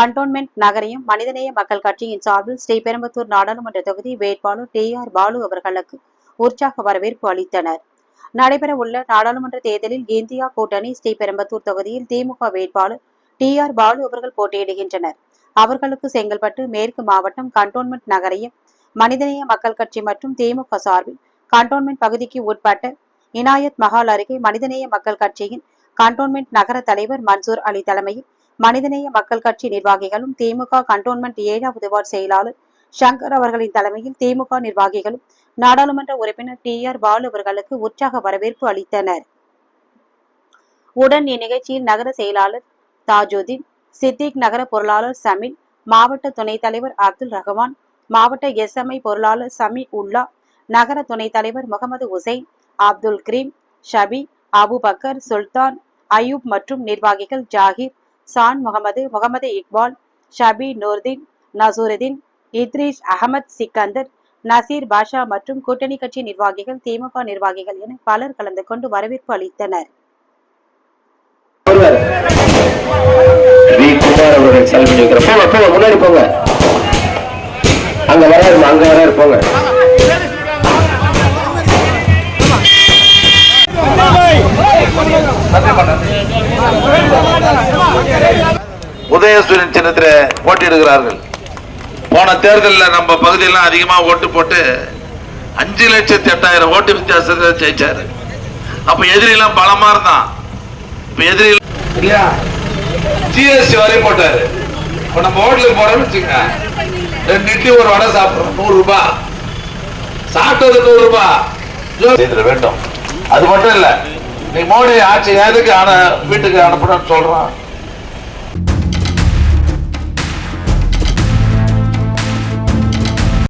Cantonment நகரையும் மனிதநேய மக்கள் கட்சியின் சார்பில் ஸ்ரீபெரும்புத்தூர் நாடாளுமன்ற தொகுதி வேட்பாளர் டி ஆர் பாலு அவர்களுக்கு உற்சாக வரவேற்பு அளித்தனர். நடைபெறவுள்ள நாடாளுமன்ற தேர்தலில் இந்தியா கூட்டணி ஸ்ரீபெரும்புத்தூர் தொகுதியில் திமுக வேட்பாளர் டி ஆர் பாலு அவர்கள் போட்டியிடுகின்றனர். அவர்களுக்கு செங்கல்பட்டு மேற்கு மாவட்டம் கண்டோன்மெண்ட் நகரையும் மனிதநேய மக்கள் கட்சி மற்றும் திமுக சார்பில் கண்டோன்மெண்ட் பகுதிக்கு உட்பட்ட இனாயத் மஹால் அருகே மனிதநேய மக்கள் கட்சியின் கண்டோன்மெண்ட் நகர தலைவர் மன்சூர் அலி தலைமையில் மனிதநேய மக்கள் கட்சி நிர்வாகிகளும் திமுக கண்டோன்மெண்ட் ஏழாவது வார்டு செயலாளர் சங்கர் அவர்களின் தலைமையில் திமுக நிர்வாகிகளும் நாடாளுமன்ற உறுப்பினர் டி ஆர் பாலு அவர்களுக்கு உற்சாக வரவேற்பு அளித்தனர். உடன் இந்நிகழ்ச்சியில் நகர செயலாளர் தாஜுதீன் சித்திக் நகர பொருளாளர் சமீல் மாவட்ட துணைத் தலைவர் அப்துல் ரஹ்மான் மாவட்ட எஸ்எம்ஐ பொருளாளர் சமி உல்லா நகர துணைத் தலைவர் முகமது உசைன் அப்துல் கிரீம் ஷபி அபுபக்கர் சுல்தான் அயூப் மற்றும் நிர்வாகிகள் ஜாகிர் சான் முகமது முகமது இக்பால் ஷபி நூர்தீன் நசூருதீன் இத்ரீஷ் அகமத் சிக்கந்தர் நசீர் பாஷா மற்றும் கூட்டணி கட்சி நிர்வாகிகள் திமுக நிர்வாகிகள் என பலர் கலந்து கொண்டு வரவேற்பு அளித்தனர். முன்னாடி போங்க. அங்க வராரு அங்க வராரு போங்க. உதயசூரியன் சின்னத்தில் போட்டியிடுகிறார்கள் போன தேர்தலில் நம்ம பகுதியெல்லாம் அதிகமாக ஓட்டு போட்டு அஞ்சு லட்சத்தி எட்டாயிரம் ஓட்டு வித்தியாசத்தில் ஜெயிச்சாரு. அப்ப எதிரிலாம் பலமா இருந்தான். இப்ப எதிரி இல்லையா? ஜிஎஸ்டி வரையும் போட்டாரு. இப்ப நம்ம ஹோட்டலுக்கு போறோம்னு வச்சுங்க ரெண்டு இட்லி ஒரு வடை சாப்பிடுறோம். நூறு ரூபாய் சாப்பிட்டது நூறு ரூபாய் செய்திட வேண்டும். அது மட்டும் இல்ல நீ மோடி ஆட்சி எதுக்கு அனு வீட்டுக்கு அனுப்பணும்னு சொல்றான்.